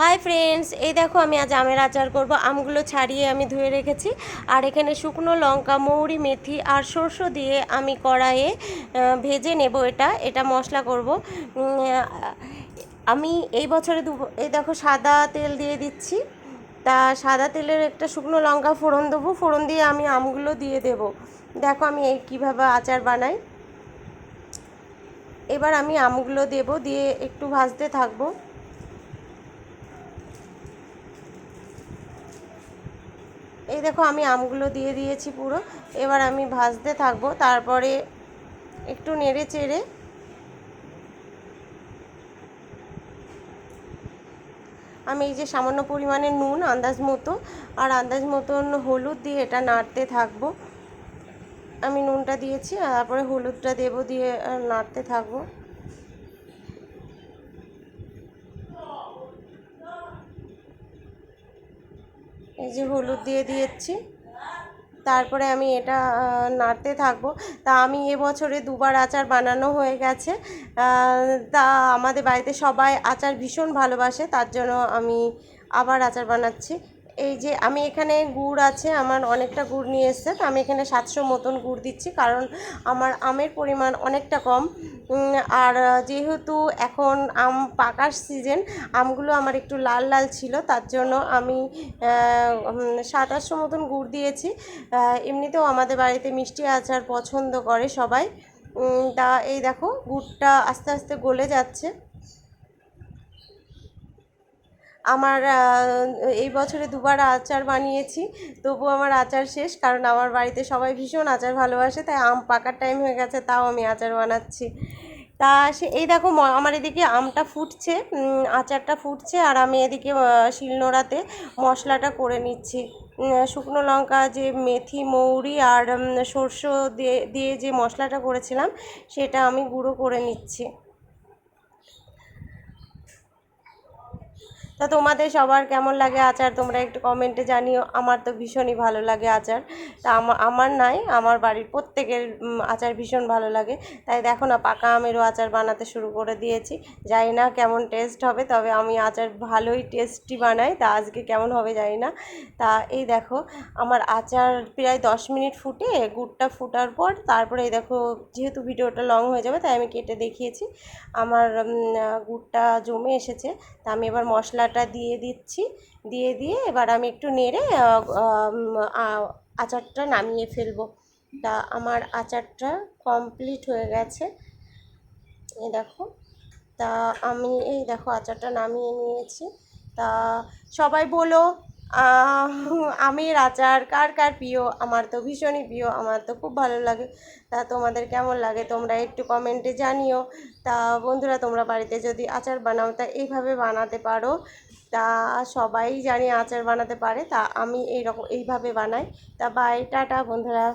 Hi friends এই দেখো আমি আজ আমের আচার করব। আমগুলো ছাড়িয়ে আমি ধুয়ে রেখেছি। আর এখানে শুকনো লঙ্কা, মৌরি, মেথি আর সর্ষ দিয়ে আমি কড়াইয়ে ভেজে নেব এটা। এটা মশলা করব। আমি এই বছরে দু, এই দেখো সাদা তেল দিয়ে দিচ্ছি। তা সাদা তেলের একটা শুকনো লঙ্কা ফোড়ন দেবো। ফোড়ন দিয়ে আমি আমগুলো দিয়ে দেব। দেখো আমি এই কীভাবে আচার বানাই। এবার আমি আমগুলো দেব। দিয়ে একটু ভাজতে থাকব। এই দেখো আমি আমগুলো দিয়ে দিয়েছি পুরো। এবার আমি ভাজতে থাকব, তারপরে একটু নেড়ে চেড়ে আমি এই যে সামান্য পরিমাণে নুন, আন্দাজ মতো, আর আন্দাজ মতন হলুদ দিয়ে এটা নাড়তে থাকব। আমি নুনটা দিয়েছি তারপরে হলুদটা দেবো দিয়ে নাড়তে থাকব। এই যে হলুদ দিয়ে দিয়েছি। তারপরে আমি এটা নাড়তে থাকব। তা আমি এবছরে দুবার আচার বানানো হয়ে গেছে। তা আমাদের বাড়িতে সবাই আচার ভীষণ ভালোবাসে, তার জন্য আমি আবার আচার বানাচ্ছি। এই যে আমি এখানে গুড় আছে, আমার অনেকটা গুড় নিয়ে এসছে, তো আমি এখানে সাতশো মতন গুড় দিচ্ছি, কারণ আমার আমের পরিমাণ অনেকটা কম। আর যেহেতু এখন আম পাকার সিজন আমগুলো আমার একটু লাল লাল ছিল, তার জন্য আমি সাত আটশো মতন গুড় দিয়েছি। এমনিতেও আমাদের বাড়িতে মিষ্টি আচার পছন্দ করে সবাই। তা এই দেখো, গুড়টা আস্তে আস্তে গলে যাচ্ছে। আমার এই বছরে দুবার আচার বানিয়েছি তবু আমার আচার শেষ, কারণ আমার বাড়িতে সবাই ভীষণ আচার ভালোবাসে, তাই আম পাকার টাইম হয়ে গেছে, তাও আমি আচার বানাচ্ছি। তা সে, এই দেখো আমার এদিকে আমটা ফুটছে আচারটা ফুটছে, আর আমি এদিকে শিলনোড়াতে মশলাটা করে নিচ্ছি। শুকনো লঙ্কা, যে মেথি, মৌরি, আর সর্ষ দিয়ে দিয়ে যে মশলাটা করেছিলাম, সেটা আমি গুঁড়ো করে নিচ্ছি। তা তোমাদের সবার কেমন লাগে আচার? তোমরা একটু কমেন্টে জানিও। আমার তো ভীষণই ভালো লাগে আচার। তা আমার নাই, আমার বাড়ির প্রত্যেকের আচার ভীষণ ভালো লাগে। তাই দেখো না, পাকা আমেরও আচার বানাতে শুরু করে দিয়েছি। জানি না কেমন টেস্ট হবে, তবে আমি আচার ভালোই টেস্টি বানাই। তা আজকে কেমন হবে জানি না। তা এই দেখো, আমার আচার প্রায় দশ মিনিট ফুটে, গুড়টা ফুটার পর তারপরে এই দেখো, যেহেতু ভিডিওটা লং হয়ে যাবে, তাই আমি কেটে দেখিয়েছি। আমার গুড়টা জমে এসেছে। তা আমি এবার মশলাটা দিয়ে দিচ্ছি। দিয়ে দিয়ে এবার আমি একটু নেড়ে আচারটা নামিয়ে ফেলব। তা আমার আচারটা কমপ্লিট হয়ে গেছে। এই দেখো, তা আমি এই দেখো আচারটা নামিয়ে নিয়েছি। তা সবাই বলো আমের আচার কার কার প্রিয়? আমার তো ভীষণই প্রিয়, আমার তো খুব ভালো লাগে। তা তোমাদের কেমন লাগে? তোমরা একটু কমেন্টে জানিও। তা বন্ধুরা, তোমরা বাড়িতে যদি আচার বানাও, তা এইভাবে বানাতে পারো। তা সবাই জানি আচার বানাতে পারে, তা আমি এইরকম, এইভাবে বানাই। তা বাই টাটা বন্ধুরা।